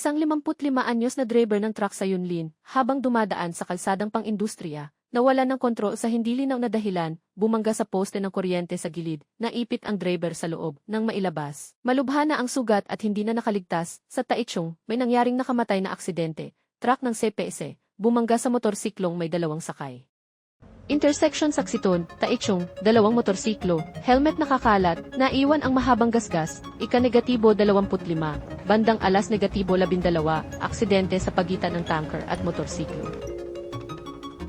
Isang 55 anyos na driver ng truck sa Yunlin, habang dumadaan sa kalsadang pang-industriya, nawala ng kontrol sa hindi linaw na dahilan, bumangga sa poste ng kuryente sa gilid, naipit ang driver sa loob, nang mailabas. Malubha na ang sugat at hindi na nakaligtas, sa Taichung, may nangyaring nakamatay na aksidente, truck ng CPS, bumangga sa motorsiklong may dalawang sakay. Intersection Saksiton, Taichung, dalawang motorsiklo, helmet nakakalat, naiwan ang mahabang gasgas, ika-negatibo 25, bandang alas negatibo 12, aksidente sa pagitan ng tanker at motorsiklo.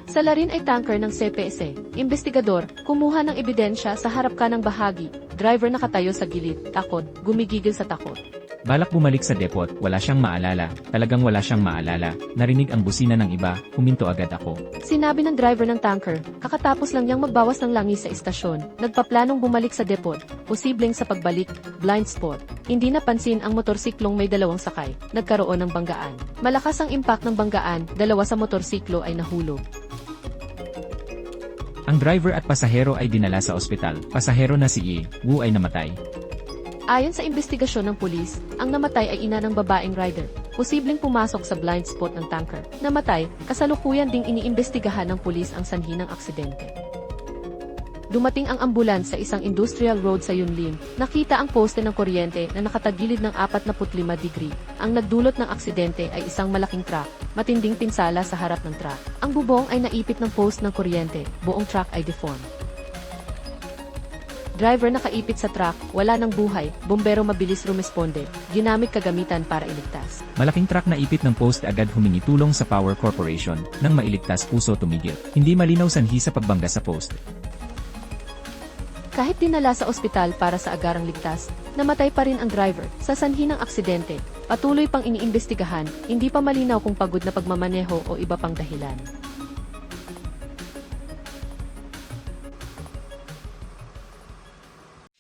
Sa larin ay tanker ng CPS. Investigador, kumuha ng ebidensya sa harap ka ng bahagi, driver nakatayo sa gilid, takot, gumigigil sa takot. Balak bumalik sa depot, wala siyang maalala, talagang wala siyang maalala, narinig ang busina ng iba, huminto agad ako. Sinabi ng driver ng tanker, kakatapos lang niyang magbawas ng langis sa istasyon, nagpaplanong bumalik sa depot, posibleng sa pagbalik, blind spot. Hindi napansin ang motorsiklong may dalawang sakay, nagkaroon ng banggaan. Malakas ang impact ng banggaan, dalawa sa motorsiklo ay nahulog. Ang driver at pasahero ay dinala sa ospital, pasahero na si Yi, Wu ay namatay. Ayon sa investigasyon ng pulis, ang namatay ay ina ng babaeng rider. Posibleng pumasok sa blind spot ng tanker. Namatay, kasalukuyan ding iniimbestigahan ng pulis ang sanhi ng aksidente. Dumating ang ambulans sa isang industrial road sa Yunlin. Nakita ang poste ng kuryente na nakatagilid ng 45 degree. Ang nagdulot ng aksidente ay isang malaking truck. Matinding pinsala sa harap ng truck. Ang bubong ay naipit ng post ng kuryente. Buong truck ay deformed. Driver nakaipit sa truck, wala ng buhay, bombero mabilis rumesponde, ginamit kagamitan para iligtas. Malaking truck na ipit ng post agad humingi tulong sa Power Corporation, nang mailigtas puso tumigil. Hindi malinaw sanhi sa pagbangga sa post. Kahit dinala sa ospital para sa agarang ligtas, namatay pa rin ang driver sa sanhi ng aksidente. Patuloy pang iniimbestigahan, hindi pa malinaw kung pagod na pagmamaneho o iba pang dahilan.